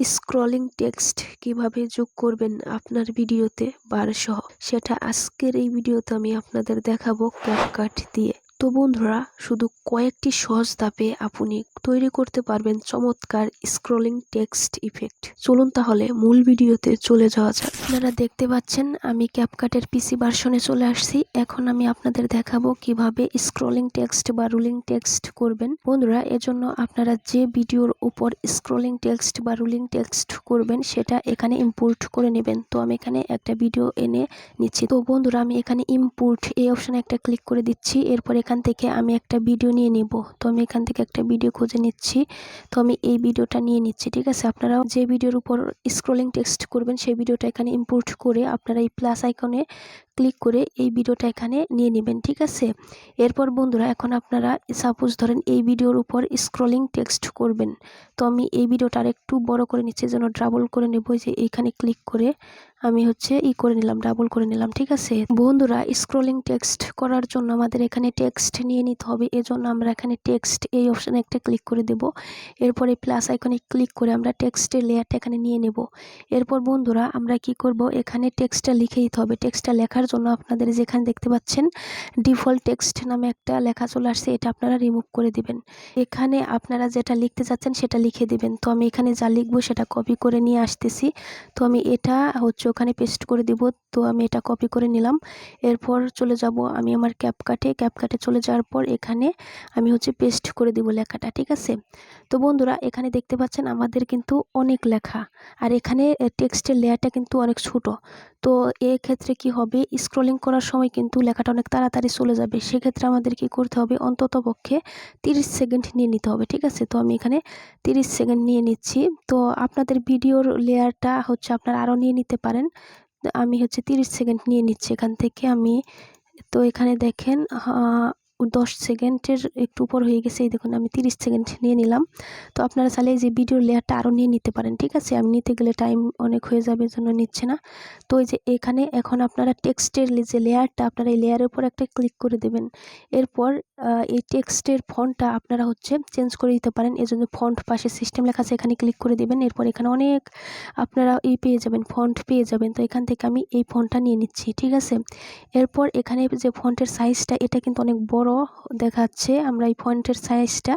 Scrolling text কীভাবে যোগ করবেন আপনার ভিডিওতে বার সহ, সেটা আজকের এই ভিডিওতে আমি আপনাদের দেখাবো ক্যাপকাট দিয়ে। তো বন্ধুরা, শুধু কয়েকটি সহজ ধাপে আপনি তৈরি করতে পারবেন চমৎকার স্ক্রলিং টেক্সট ইফেক্ট চলুন তাহলে মূল ভিডিওতে চলে যাওয়া যাক। আপনারা দেখতে পাচ্ছেন, আমি ক্যাপকাটের পিসি ভার্সনে চলে আসছি। এখন আমি আপনাদের দেখাবো কীভাবে স্ক্রলিং টেক্সট বা রুলিং টেক্সট করবেন। বন্ধুরা, এজন্য আপনারা যে ভিডিওর উপর স্ক্রলিং টেক্সট বা রুলিং টেক্সট করবেন, সেটা এখানে ইম্পোর্ট করে নেবেন। তো আমি এখানে একটা ভিডিও এনে নিচ্ছি। তো বন্ধুরা, আমি এখানে ইম্পোর্ট এই অপশানে একটা ক্লিক করে দিচ্ছি। এরপর এখান থেকে আমি একটা ভিডিও নিয়ে নেব। তো আমি এখান থেকে একটা ভিডিও খুঁজে নিচ্ছি। তো আমি এই ভিডিওটা নিয়ে নিচ্ছি, ঠিক আছে? আপনারা যে ভিডিওর উপর স্ক্রোলিং টেক্সট করবেন, সেই ভিডিওটা এখানে ইম্পোর্ট করে আপনারা এই প্লাস আইকনে ক্লিক করে এই ভিডিওটা এখানে নিয়ে নেবেন, ঠিক আছে? এরপর বন্ধুরা, এখন আপনারা সাপোজ ধরেন এই ভিডিওর উপর স্ক্রলিং টেক্সট করবেন। তো আমি এই ভিডিওটা একটু বড় করে নিচ্ছি যেন ডাবল করে নেব যে এইখানে ক্লিক করে আমি হচ্ছে ই করে নিলাম ডাবল করে নিলাম, ঠিক আছে? বন্ধুরা স্ক্রলিং টেক্সট করার জন্য আমাদের এখানে টেক্সট নিয়ে নিতে হবে, এজন্য আমরা এখানে টেক্সট এই অপশানে একটা ক্লিক করে দেব। এরপরে প্লাস আইকনে ক্লিক করে আমরা টেক্সটের লেয়ারটা এখানে নিয়ে নেব। এরপর বন্ধুরা, আমরা কি করব? এখানে টেক্সটটা লিখে দিতে হবে টেক্সটটা লেখার জন্য আপনাদের যেখানে দেখতে পাচ্ছেন ডিফল্ট টেক্সট নামে একটা লেখা চলে আসছে, এটা আপনারা রিমুভ করে দিবেন। এখানে আপনারা যেটা লিখতে চাচ্ছেন সেটা লিখে দিবেন। তো আমি এখানে যা লিখব সেটা কপি করে নিয়ে আসতেছি। তো আমি এটা হচ্ছে ওখানে পেস্ট করে দিব। তো আমি এটা কপি করে নিলাম। এরপর চলে যাব আমি আমার ক্যাপকাটে ক্যাপকাটে চলে যাওয়ার পর এখানে আমি হচ্ছে পেস্ট করে দিব লেখাটা, ঠিক আছে? তো বন্ধুরা, এখানে দেখতে পাচ্ছেন আমাদের কিন্তু অনেক লেখা। আর এখানে টেক্সটের লেয়ারটা কিন্তু অনেক ছোট। তো ক্ষেত্রে কি হবে? স্ক্রলিং করার সময় কিন্তু লেখাটা অনেক তাড়াতাড়ি চলে যাবে। সেক্ষেত্রে আমাদের কি করতে হবে অন্তত পক্ষে তিরিশ সেকেন্ড নিয়ে নিতে হবে, ঠিক আছে? তো আমি এখানে তিরিশ সেকেন্ড নিয়ে নিচ্ছি। তো আপনাদের ভিডিওর লেয়ারটা হচ্ছে আপনারা আরও নিয়ে নিতে পারেন। আমি হচ্ছে তিরিশ সেকেন্ড নিয়ে নিচ্ছি এখান থেকে আমি। তো এখানে দেখেন দশ সেকেন্ডের একটু উপর হয়ে গেছে, এই দেখুন আমি তিরিশ সেকেন্ড নিয়ে নিলাম। তো আপনারা চাইলে এই যে ভিডিওর লেয়ারটা আরও নিয়ে নিতে পারেন, ঠিক আছে? আমি নিতে গেলে টাইম অনেক হয়ে যাবে জন্য নিচ্ছে না। তো এই যে এখানে এখন আপনারা টেক্সটের যে লেয়ারটা, আপনারা এই লেয়ারের উপর একটা ক্লিক করে দেবেন। এরপর এই টেক্সটের ফন্টটা আপনারা হচ্ছে চেঞ্জ করে দিতে পারেন। এর জন্য ফন্ট পাশে সিস্টেম লেখা আছে, এখানে ক্লিক করে দেবেন। এরপর এখানে অনেক আপনারা এই পেয়ে যাবেন ফন্ট পেয়ে যাবেন। তো এখান থেকে আমি এই ফন্টটা নিয়ে নিচ্ছি, ঠিক আছে? এরপর এখানে যে ফন্টের সাইজটা এটা কিন্তু অনেক বড় দেখাচ্ছে, আমরা এই ফন্টের সাইজটা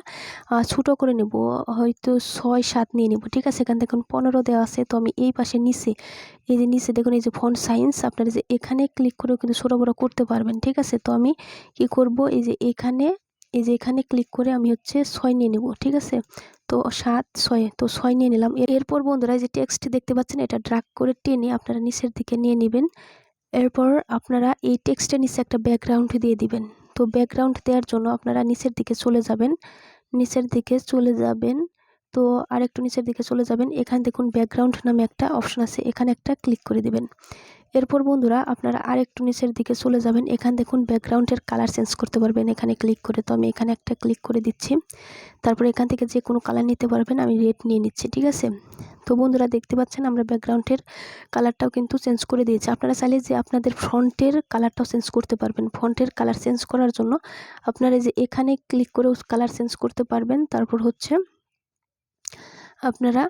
ছোটো করে নেব, হয়তো ছয় সাত নিয়ে নেব, ঠিক আছে? এখান থেকে পনেরো দেওয়া আছে, তো আমি এই পাশে নিচে, এই যে নিচে, দেখুন এই যে ফন্ট সাইন্স আপনারা যে এখানে ক্লিক করেও কিন্তু ছোটো বড়ো করতে পারবেন, ঠিক আছে? তো আমি কি করব, এই যে এখানে, এই যে এখানে ক্লিক করে আমি হচ্ছে ছয় নিয়ে নেব, ঠিক আছে? তো সাত, ছয়, তো ছয় নিয়ে নিলাম এরপর বন্ধুরা যে টেক্সট দেখতে পাচ্ছেন, এটা ড্রাগ করে টেনে আপনারা নিচের দিকে নিয়ে নেবেন, এরপর আপনারা এই টেক্সটের নিচে একটা ব্যাকগ্রাউন্ড দিয়ে দিবেন। তো ব্যাকগ্রাউন্ড দেওয়ার জন্য আপনারা নিচের দিকে চলে যাবেন। নিচের দিকে চলে যাবেন। তো আরেকটু নিচের দিকে চলে যাবেন। এখানে দেখুন ব্যাকগ্রাউন্ড নামে একটা অপশন আছে। এখানে একটা ক্লিক করে দিবেন। এরপর বন্ধুরা আপনারা আর একটু নিচের দিকে চলে যাবেন। এখানে দেখুন ব্যাকগ্রাউন্ডের কালার চেঞ্জ করতে পারবেন। এখানে ক্লিক করে তো আমি এখানে একটা ক্লিক করে দিচ্ছি। তারপর এখান থেকে যে কোনো কালার নিতে পারবেন, আমি রেড নিয়ে নিচ্ছি, ঠিক আছে? তো বন্ধুরা দেখতে পাচ্ছেন আমরা ব্যাকগ্রাউন্ডের কালারটাও কিন্তু চেঞ্জ করে দিয়েছি। আপনারা চাইলে যে আপনাদের ফ্রন্টের কালারটাও চেঞ্জ করতে পারবেন। ফ্রন্টের কালার চেঞ্জ করার জন্য আপনারা যে এখানে ক্লিক করেও কালার চেঞ্জ করতে পারবেন। তারপর হচ্ছে আপনারা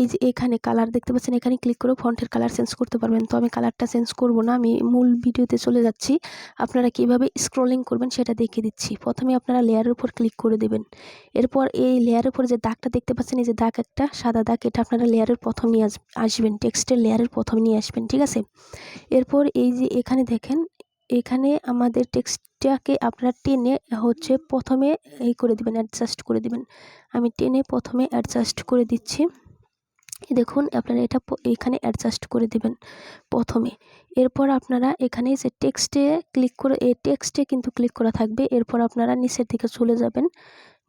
এই যে এখানে কালার দেখতে পাচ্ছেন, এখানে ক্লিক করে ফন্টের কালার চেঞ্জ করতে পারবেন। তো আমি কালারটা চেঞ্জ করব না, আমি মূল ভিডিওতে চলে যাচ্ছি। আপনারা কীভাবে স্ক্রলিং করবেন সেটা দেখিয়ে দিচ্ছি। প্রথমে আপনারা লেয়ারের উপর ক্লিক করে দেবেন। এরপর এই লেয়ারের উপর যে দাগটা দেখতে পাচ্ছেন, এই যে দাগ একটা, সাদা দাগ, এটা আপনারা লেয়ারের প্রথম নিয়ে আসবেন। টেক্সটের লেয়ারের প্রথম নিয়ে আসবেন, ঠিক আছে? এরপর এই যে এখানে দেখেন এখানে আমাদের টেক্সটটাকে আপনারা টেনে হচ্ছে প্রথমে এই করে দিবেন অ্যাডজাস্ট করে দিবেন। আমি টেনে প্রথমে অ্যাডজাস্ট করে দিচ্ছি। দেখুন, আপনারা এটা এখানে অ্যাডজাস্ট করে দিবেন প্রথমে। এরপর আপনারা এখানে যে টেক্সটে ক্লিক করে এই টেক্সটে কিন্তু ক্লিক করা থাকবে। এরপর আপনারা নিচের দিকে চলে যাবেন।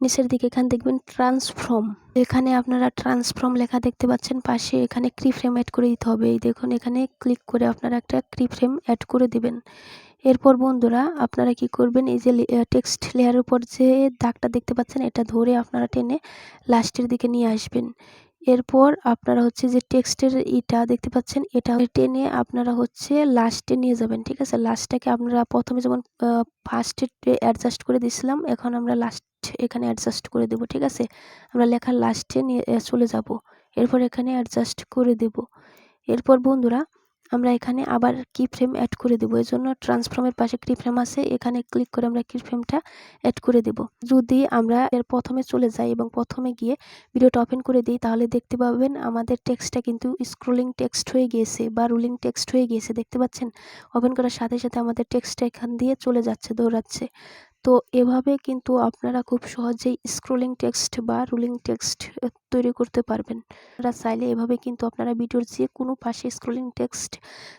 নিচের দিকে এখানে দেখবেন ট্রান্সফর্ম এখানে আপনারা ট্রান্সফর্ম লেখা দেখতে পাচ্ছেন। পাশে এখানে ক্রি ফ্রেম অ্যাড করে দিতে হবে। এই দেখুন, এখানে ক্লিক করে আপনারা একটা ক্রি ফ্রেম অ্যাড করে দিবেন। এরপর বন্ধুরা, আপনারা কি করবেন? এই যে টেক্সট লেয়ারের উপর যে দাগটা দেখতে পাচ্ছেন, এটা ধরে আপনারা টেনে লাস্টের দিকে নিয়ে আসবেন। এরপর আপনারা হচ্ছে যে টেক্সটের ইটা দেখতে পাচ্ছেন, এটা টেনে আপনারা হচ্ছে লাস্টে নিয়ে যাবেন, ঠিক আছে? লাস্টটাকে আপনারা প্রথমে যেমন ফার্স্টে অ্যাডজাস্ট করে দিয়েছিলাম এখন আমরা লাস্ট এখানে অ্যাডজাস্ট করে দেবো, ঠিক আছে? আমরা লেখার লাস্টে নিয়ে চলে যাব। এরপর এখানে অ্যাডজাস্ট করে দেব। এরপর বন্ধুরা আমরা এখানে আবার কি ফ্রেম অ্যাড করে দেবো। এই জন্য ট্রান্সফর্মের পাশে কি ফ্রেম আছে, এখানে ক্লিক করে আমরা কি ফ্রেমটা অ্যাড করে দেব। যদি আমরা এর প্রথমে চলে যাই এবং প্রথমে গিয়ে ভিডিওটা ওপেন করে দিই, তাহলে দেখতে পাবেন আমাদের টেক্সটটা কিন্তু স্ক্রোলিং টেক্সট হয়ে গিয়েছে বা রুলিং টেক্সট হয়ে গিয়েছে, দেখতে পাচ্ছেন? ওপেন করার সাথে সাথে আমাদের টেক্সটটা এখান দিয়ে চলে যাচ্ছে, দৌড়াচ্ছে। তো এভাবে কিন্তু আপনারা খুব সহজেই স্ক্রোলিং টেক্সট বা রুলিং টেক্সট তৈরি করতে পারবেন। আপনারা চাইলে এভাবে কিন্তু আপনারা ভিডিওর যে কোনো পাশে স্ক্রোলিং টেক্সট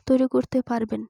তৈরি করতে পারবেন।